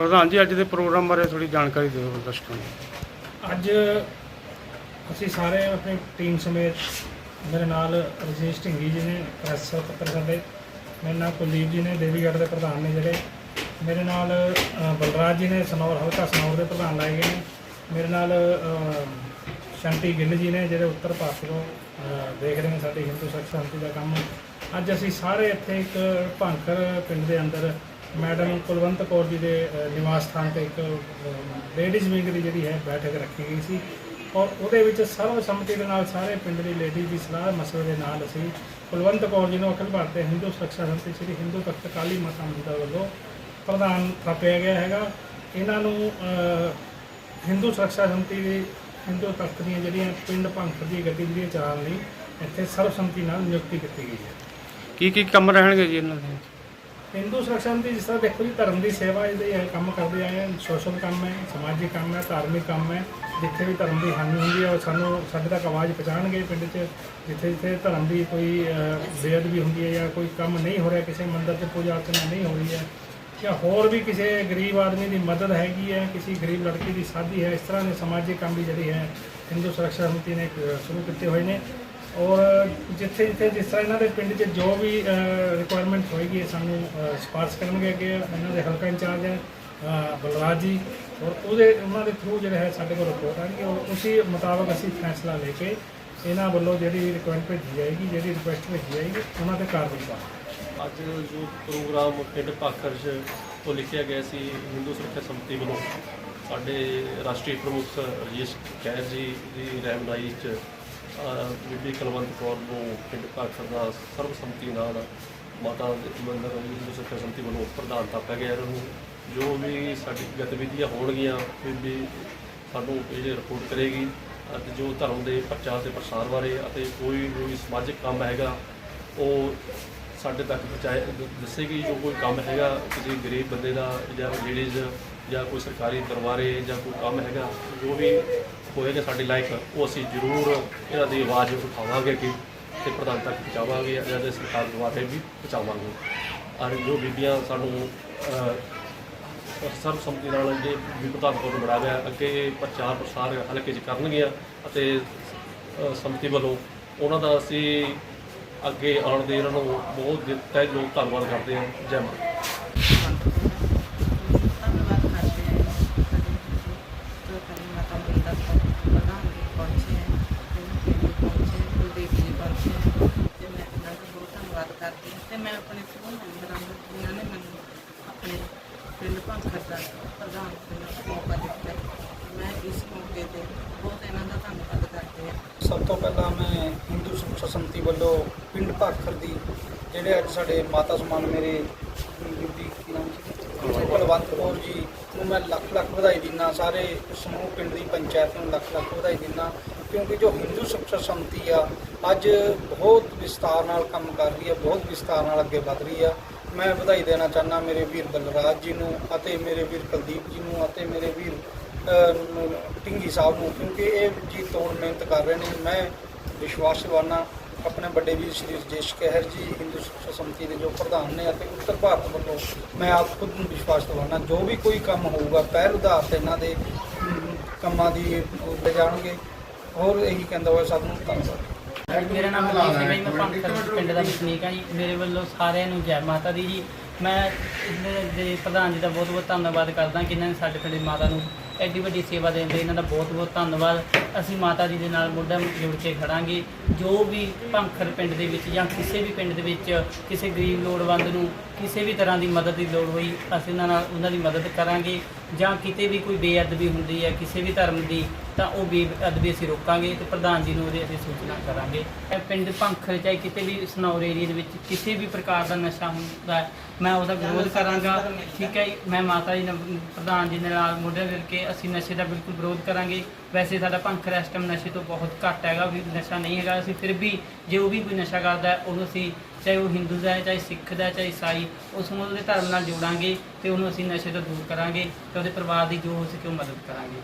ਪ੍ਰਧਾਨ ਜੀ ਅੱਜ ਦੇ ਪ੍ਰੋਗਰਾਮ ਬਾਰੇ ਥੋੜੀ ਜਾਣਕਾਰੀ ਦਿਓ ਦਰਸ਼ਕਾਂ ਨੂੰ। ਅੱਜ ਅਸੀਂ ਸਾਰੇ ਆਪਣੀ ਟੀਮ ਸਮੇਤ ਮੇਰੇ ਨਾਲ ਰਜੇਸ਼ ਢਿੰਗੀ ਜੀ ਨੇ ਪ੍ਰੈਸ ਪੱਤਰ ਸਾਡੇ ਮੇਰੇ ਨਾਲ ਕੁਲਦੀਪ ਜੀ ਨੇ ਦੇਵੀਗੜ੍ਹ ਦੇ ਪ੍ਰਧਾਨ ਨੇ ਜਿਹੜੇ ਮੇਰੇ ਨਾਲ ਬਲਰਾਜ ਜੀ ਨੇ ਸਨੌਰ ਹਲਕਾ ਸਨੌਰ ਦੇ ਪ੍ਰਧਾਨ ਲਾਏ ਗਏ ਨੇ। ਮੇਰੇ ਨਾਲ ਅ, ਗਿੱਲ ਜੀ ਨੇ ਜਿਹੜੇ ਉੱਤਰ ਭਾਰਤ ਤੋਂ ਦੇਖ ਰਹੇ ਨੇ ਸਾਡੀ ਹਿੰਦੂ ਸਿੱਖ ਸ਼ਾਂਤੀ ਦਾ ਕੰਮ। ਅੱਜ ਅਸੀਂ ਸਾਰੇ ਇੱਥੇ ਇੱਕ ਭਾਂਖਰ ਪਿੰਡ ਦੇ ਅੰਦਰ ਮੈਡਮ ਕੁਲਵੰਤ ਕੌਰ ਜੀ ਦੇ ਨਿਵਾਸ ਸਥਾਨ ਤੇ ਇੱਕ ਲੇਡੀਜ਼ ਵਿੰਗ ਦੀ ਜਿਹੜੀ ਹੈ ਬੈਠਕ ਰੱਖੀ ਗਈ ਸੀ। ਔਰ ਉਹਦੇ ਵਿੱਚ ਸਰਵਸੰਮਤੀ ਦੇ ਨਾਲ ਸਾਰੇ ਪਿੰਡ ਦੀ ਲੇਡੀ ਦੀ ਸਲਾਹ ਮਸਲੇ ਦੇ ਨਾਲ ਅਸੀਂ ਕੁਲਵੰਤ ਕੌਰ ਜੀ ਨੂੰ ਅਖਿਲ ਭਾਰਤੀ ਹਿੰਦੂ ਸੁਰੱਖਿਆ ਸੰਸਥਾ ਸ੍ਰੀ ਹਿੰਦੂ ਤਖਤ ਕਾਲੀ ਮਾਤਾ ਮੰਦਰ ਵੱਲੋਂ ਪ੍ਰਧਾਨ ਥਾਪਿਆ ਗਿਆ ਹੈਗਾ। ਇਹਨਾਂ ਨੂੰ ਹਿੰਦੂ ਸੁਰੱਖਿਆ ਸੰਮਤੀ ਦੀ, ਹਿੰਦੂ ਤਖਤ ਦੀਆਂ ਜਿਹੜੀਆਂ ਪਿੰਡ ਭੰਖਰ ਦੀ ਗਤੀਵਿਧੀਆਂ ਚਲਾਉਣ ਲਈ ਇੱਥੇ ਸਰਵਸੰਮਤੀ ਨਾਲ ਨਿਯੁਕਤੀ ਕੀਤੀ ਗਈ ਹੈ। ਕੀ ਕੀ ਕੰਮ ਰਹਿਣਗੇ ਜੀ ਇਹਨਾਂ ਦੇ? ਹਿੰਦੂ ਸੁਰੱਖਿਆ ਸੰਮਤੀ ਜਿਸ ਤਰ੍ਹਾਂ ਦੇਖੋ ਜੀ ਧਰਮ ਦੀ ਸੇਵਾ ਇਹਦੇ ਇਹ ਕੰਮ ਕਰਦੇ ਆਏ ਹਨ ਸੋਸ਼ਲ ਕੰਮ ਹੈ ਸਮਾਜਿਕ ਕੰਮ ਹੈ ਧਾਰਮਿਕ ਕੰਮ ਹੈ ਜਿੱਥੇ ਵੀ ਧਰਮ ਦੀ ਹਾਨੀ ਹੁੰਦੀ ਹੈ ਉਹ ਸਾਨੂੰ ਸਾਡੇ ਤੱਕ ਆਵਾਜ਼ ਪਹੁੰਚਾਉਣਗੇ ਪਿੰਡ 'ਚ ਜਿੱਥੇ ਜਿੱਥੇ ਧਰਮ ਦੀ ਕੋਈ ਅਹ, ਬੇਅਦਬੀ ਹੁੰਦੀ ਹੈ ਜਾਂ ਕੋਈ ਕੰਮ ਨਹੀਂ ਹੋ ਰਿਹਾ ਕਿਸੇ ਮੰਦਰ 'ਚ ਪੂਜਾ ਅਰਚਨਾ ਨਹੀਂ ਹੋ ਰਹੀ ਹੈ ਜਾਂ ਹੋਰ ਵੀ ਕਿਸੇ ਗਰੀਬ ਆਦਮੀ ਦੀ ਮਦਦ ਹੈਗੀ ਹੈ ਕਿਸੇ ਗਰੀਬ ਲੜਕੀ ਦੀ ਸ਼ਾਦੀ ਹੈ ਇਸ ਤਰ੍ਹਾਂ ਦੇ ਸਮਾਜਿਕ ਕੰਮ ਵੀ ਜਿਹੜੇ ਹੈ ਹਿੰਦੂ ਸੁਰੱਖਿਆ ਸਮਿਤੀ ਨੇ ਸ਼ੁਰੂ ਕੀਤੇ ਹੋਏ ਨੇ। ਔਰ ਜਿੱਥੇ ਜਿੱਥੇ ਜਿਸ ਤਰ੍ਹਾਂ ਇਹਨਾਂ ਦੇ ਪਿੰਡ 'ਚ ਜੋ ਵੀ ਰਿਕੁਆਇਰਮੈਂਟ ਹੋਏਗੀ ਸਾਨੂੰ ਅਹ, ਕਰਨਗੇ ਕਿ ਇਹਨਾਂ ਦੇ ਹਲਕਾ ਇੰਚਾਰਜ ਹੈ ਬਲਰਾਜ ਜੀ। ਔਰ ਉਹਦੇ ਉਹਨਾਂ ਦੇ ਥਰੂ ਜਿਹੜਾ ਹੈ ਸਾਡੇ ਕੋਲ ਰਿਪੋਰਟ ਆਣਗੇ ਔਰ ਉਸੇ ਮੁਤਾਬਕ ਅਸੀਂ ਫੈਸਲਾ ਲੈ ਕੇ ਇਹਨਾਂ ਵੱਲੋਂ ਜਿਹੜੀ ਰਿਕੁਆਇਰਮੈਂਟ ਭੇਜੀ ਜਾਏਗੀ ਜਿਹੜੀ ਰਿਕੁਐਸਟ ਭੇਜੀ ਜਾਏਗੀ ਉਹਨਾਂ ਤੇ ਕਾਰਵਾਈ ਕਰਾਂਗੇ। ਅੱਜ ਜੋ ਪ੍ਰੋਗਰਾਮ ਪਿੰਡ ਭਾਖਰ 'ਚ ਤੋਂ ਲਿਖਿਆ ਗਿਆ ਸੀ ਹਿੰਦੂ ਸੁਰੱਖਿਆ ਸੰਮਤੀ ਵੱਲੋਂ। ਸਾਡੇ ਰਾਸ਼ਟਰੀ ਪ੍ਰਮੁੱਖ ਰਜੇਸ਼ ਕੈਰ ਜੀ ਦੀ ਰਹਿਨਮਾਈ 'ਚ ਬੀਬੀ ਕੁਲਵੰਤ ਕੌਰ ਨੂੰ ਪਿੰਡ ਭਾਖਰ ਦਾ ਸਰਬਸੰਮਤੀ ਨਾਲ ਮਾਤਾ ਦੇ ਮੰਦਰ ਹਿੰਦੂ ਸੁਰੱਖਿਆ ਸੰਮਤੀ ਵੱਲੋਂ ਪ੍ਰਧਾਨ ਥਾਪਿਆ ਗਿਆ ਇਹਨਾਂ ਨੂੰ ਜੋ ਵੀ ਸਾਡੀ ਗਤੀਵਿਧੀਆਂ ਹੋਣਗੀਆਂ ਬੀਬੀ ਸਾਨੂੰ ਇਹ ਰਿਪੋਰਟ ਕਰੇਗੀ। ਅਤੇ ਜੋ ਧਰਮ ਦੇ ਪ੍ਰਚਾਰ ਤੇ ਪ੍ਰਸਾਰ ਬਾਰੇ ਅਤੇ ਕੋਈ ਵੀ ਸਮਾਜਿਕ ਕੰਮ ਹੈਗਾ, ਉਹ ਸਾਡੇ ਤੱਕ ਪਹੁੰਚਾਏ, ਦੱਸੇਗੀ ਜੋ ਕੋਈ ਕੰਮ ਹੈਗਾ, ਕਿਸੇ ਗਰੀਬ ਬੰਦੇ ਦਾ ਜਾਂ ਲੇਡੀਜ਼ ਜਾਂ ਕੋਈ ਸਰਕਾਰੀ ਦਰਬਾਰੇ ਜਾਂ ਕੋਈ ਕੰਮ ਹੈਗਾ, ਜੋ ਵੀ ਹੋਏਗਾ ਸਾਡੀ ਲਾਈਫ ਉਹ ਅਸੀਂ ਜ਼ਰੂਰ ਇਹਨਾਂ ਦੀ ਆਵਾਜ਼ ਉਠਾਵਾਂਗੇ ਕਿ ਤੇ ਪ੍ਰਧਾਨ ਤੱਕ ਪਹੁੰਚਾਵਾਂਗੇ ਇਹਨਾਂ ਦੇ ਸਰਕਾਰ ਦੁਆਰੇ ਵੀ ਪਹੁੰਚਾਵਾਂਗੇ। ਔਰ ਜੋ ਬੀਬੀਆਂ ਸਾਨੂੰ ਅਹ, ਸਰਬਸੰਮਤੀ ਨਾਲ ਜੇ ਵੀ ਪ੍ਰਧਾਨ ਕੋਲ ਬਣਾਇਆ ਅੱਗੇ ਪ੍ਰਚਾਰ ਪ੍ਰਸਾਰ ਹਲਕੇ 'ਚ ਕਰਨਗੀਆਂ ਅਤੇ ਸੰਮਤੀ ਵੱਲੋਂ ਉਹਨਾਂ ਦਾ ਅਸੀਂ ਅੱਗੇ ਆਉਣ ਦੇ ਇਹਨਾਂ ਨੂੰ ਬਹੁਤ ਦਿਲ ਤਹਿ ਲੋਕ ਧੰਨਵਾਦ ਕਰਦੇ ਹਾਂ। ਜੈ ਮਾਤਾ ਧੰਨਵਾਦ ਕਰਦੇ ਹਾਂ ਜੋ ਕਰੀ ਮਾਤਾ ਮੰਦਰ ਤੋਂ ਪ੍ਰਧਾਨ ਜੀ ਪਹੁੰਚੇ ਹੈ ਤੇ ਪਿੰਡ ਪਹੁੰਚੇ ਕੁਲਦੀਪ ਜੀ ਪਹੁੰਚੇ ਹੈ ਤੇ ਮੈਂ ਇਹਨਾਂ ਦਾ ਬਹੁਤ ਧੰਨਵਾਦ ਕਰਦੀ ਹਾਂ ਤੇ ਮੈਂ ਆਪਣੇ ਸਮੂਹ ਮੈਂਬਰਾਂ ਨੂੰ ਜਿਨ੍ਹਾਂ ਨੇ ਮੈਨੂੰ ਆਪਣੇ ਪਿੰਡ ਭੰਖਰ ਦਾ ਪ੍ਰਧਾਨ ਚੁਣਨ ਮੌਕਾ ਦਿੱਤਾ। ਮੈਂ ਇਸ ਮੌਕੇ ਤੇ ਬਹੁਤ ਇਹਨਾਂ ਦਾ ਧੰਨਵਾਦ ਕਰਦੀ ਹਾਂ। ਸਭ ਤੋਂ ਪਹਿਲਾਂ ਮੈਂ ਹਿੰਦੂ ਸੁਰੱਖਿਆ ਸੰਮਤੀ ਵੱਲੋਂ ਪਿੰਡ ਭਾਖਰ ਦੀ, ਜਿਹੜੇ ਅੱਜ ਸਾਡੇ ਮਾਤਾ ਸਮਾਨ ਮੇਰੇ ਬੀਬੀ ਕੀ ਨਾਮ ਸੀ? ਕੁਲਵੰਤ ਕੌਰ ਜੀ ਨੂੰ ਮੈਂ ਲੱਖ ਲੱਖ ਵਧਾਈ ਦਿੰਦਾ, ਸਾਰੇ ਸਮੂਹ ਪਿੰਡ ਦੀ ਪੰਚਾਇਤ ਨੂੰ ਲੱਖ ਲੱਖ ਵਧਾਈ ਦਿੰਦਾ। ਕਿਉਂਕਿ ਜੋ ਹਿੰਦੂ ਸੁਰੱਖਿਆ ਸੰਮਤੀ ਆ ਅੱਜ ਬਹੁਤ ਵਿਸਤਾਰ ਨਾਲ ਕੰਮ ਕਰ ਰਹੀ ਹੈ ਬਹੁਤ ਵਿਸਤਾਰ ਨਾਲ ਅੱਗੇ ਵਧ ਰਹੀ ਆ। ਮੈਂ ਵਧਾਈ ਦੇਣਾ ਚਾਹੁੰਦਾ ਮੇਰੇ ਵੀਰ ਬਲਰਾਜ ਜੀ ਨੂੰ ਅਤੇ ਮੇਰੇ ਵੀਰ ਕੁਲਦੀਪ ਜੀ ਨੂੰ ਅਤੇ ਮੇਰੇ ਵੀਰ ਅਹ, ਢਿੰਗੀ ਸਾਹਿਬ ਨੂੰ ਕਿਉਂਕਿ ਇਹ ਜੀ ਤੋੜ ਮਿਹਨਤ ਕਰ ਰਹੇ ਨੇ। ਮੈਂ ਵਿਸ਼ਵਾਸ ਦਿਵਾਨਾ ਆਪਣੇ ਵੱਡੇ ਵੀਰ ਸ਼੍ਰੀ ਰਜੇਸ਼ ਕਹਿਰ ਜੀ ਹਿੰਦੂ ਸਿੱਖਿਆ ਸੰਮਤੀ ਦੇ ਜੋ ਪ੍ਰਧਾਨ ਨੇ ਅਤੇ ਉੱਤਰ ਭਾਰਤ ਵੱਲੋਂ ਮੈਂ ਆਪ ਖੁਦ ਨੂੰ ਵਿਸ਼ਵਾਸ ਦਿਵਾਨਾ ਜੋ ਵੀ ਕੋਈ ਕੰਮ ਹੋਊਗਾ ਪਹਿਲ ਉਧਾਰ ਤੇ ਇਹਨਾਂ ਦੇ ਕੰਮਾਂ ਦੀ ਉਹ ਲੈ ਜਾਣਗੇ। ਹੋਰ ਇਹੀ ਕਹਿੰਦਾ ਹੋਇਆ ਸਭ ਨੂੰ? ਧੰਨਵਾਦ ਮੇਰਾ ਨਾਮ ਮਨਜੀਤ ਸਿੰਘ ਹੈ ਜੀ, ਮੈਂ ਪੰਖਰ ਪਿੰਡ ਦਾ ਵਸਨੀਕ ਹਾਂ ਜੀ। ਮੇਰੇ ਵੱਲੋਂ ਸਾਰਿਆਂ ਨੂੰ ਜੈ ਮਾਤਾ ਦੀ ਜੀ। ਮੈਂ ਇਹਨਾਂ ਦੇ ਪ੍ਰਧਾਨ ਜੀ ਦਾ ਬਹੁਤ ਬਹੁਤ ਧੰਨਵਾਦ ਕਰਦਾ ਕਿ ਇਹਨਾਂ ਨੇ ਸਾਡੇ ਪਿੰਡ ਦੀ ਮਾਤਾ ਨੂੰ ਐਡੀ ਵੱਡੀ ਸੇਵਾ ਦੇਣ ਦੇ ਇਹਨਾਂ ਦਾ ਬਹੁਤ ਬਹੁਤ ਧੰਨਵਾਦ। ਅਸੀਂ ਮਾਤਾ ਜੀ ਦੇ ਨਾਲ ਮੋਢਾ ਜੋੜ ਕੇ ਖੜਾਂਗੇ। ਜੋ ਵੀ ਪੰਖਰ ਪਿੰਡ ਦੇ ਵਿੱਚ ਜਾਂ ਕਿਸੇ ਵੀ ਪਿੰਡ ਦੇ ਵਿੱਚ ਕਿਸੇ ਗਰੀਬ ਲੋੜਵੰਦ ਨੂੰ ਕਿਸੇ ਵੀ ਤਰ੍ਹਾਂ ਦੀ ਮਦਦ ਦੀ ਲੋੜ ਹੋਈ, ਅਸੀਂ ਉਹਨਾਂ ਨਾਲ ਉਹਨਾਂ ਦੀ ਮਦਦ ਕਰਾਂਗੇ ਜਾਂ ਕਿਤੇ ਵੀ ਕੋਈ ਬੇਅਦਬੀ ਹੁੰਦੀ ਹੈ, ਕਿਸੇ ਵੀ ਧਰਮ ਦੀ, ਤਾਂ ਉਹ ਬੇਅਦਬੀ ਅਸੀਂ ਰੋਕਾਂਗੇ ਤੇ ਪ੍ਰਧਾਨ ਜੀ ਨੂੰ ਉਹਦੀ ਅਸੀਂ ਸੂਚਨਾ ਕਰਾਂਗੇ। ਇਹ ਪਿੰਡ ਭੰਖਰ ਚਾਹੇ ਕਿਤੇ ਵੀ ਸਨੌਰ ਏਰੀਆ ਦੇ ਵਿੱਚ ਕਿਸੇ ਵੀ ਪ੍ਰਕਾਰ ਦਾ ਨਸ਼ਾ ਹੁੰਦਾ ਮੈਂ ਉਹਦਾ ਵਿਰੋਧ ਕਰਾਂਗਾ। ਠੀਕ ਹੈ ਮੈਂ ਮਾਤਾ ਜੀ ਨਾਲ ਪ੍ਰਧਾਨ ਜੀ ਦੇ ਨਾਲ ਮੋਢੇ ਮਿਲ ਕੇ ਅਸੀਂ ਨਸ਼ੇ ਦਾ ਬਿਲਕੁਲ ਵਿਰੋਧ ਕਰਾਂਗੇ। ਵੈਸੇ ਸਾਡਾ ਭੰਖਰ ਇਸ ਟਾਈਮ ਨਸ਼ੇ ਤੋਂ ਬਹੁਤ ਘੱਟ ਹੈਗਾ, ਵੀ ਨਸ਼ਾ ਨਹੀਂ ਹੈਗਾ, ਅਸੀਂ ਫਿਰ ਵੀ ਜੇ ਉਹ ਵੀ ਕੋਈ ਨਸ਼ਾ ਕਰਦਾ ਉਹਨੂੰ ਅਸੀਂ ਚਾਹੇ ਉਹ ਹਿੰਦੂ ਦਾ ਹੈ ਚਾਹੇ ਸਿੱਖ ਦਾ ਹੈ, ਚਾਹੇ ਈਸਾਈ ਉਸ ਨੂੰ ਉਹਦੇ ਧਰਮ ਨਾਲ ਜੋੜਾਂਗੇ ਤੇ ਉਹਨੂੰ ਅਸੀਂ ਨਸ਼ੇ ਤੋਂ ਦੂਰ ਕਰਾਂਗੇ ਤੇ ਉਹਦੇ ਪਰਿਵਾਰ ਦੀ ਜੋ ਹੋ ਸਕੇ ਉਹ ਮਦਦ ਕਰਾਂਗੇ।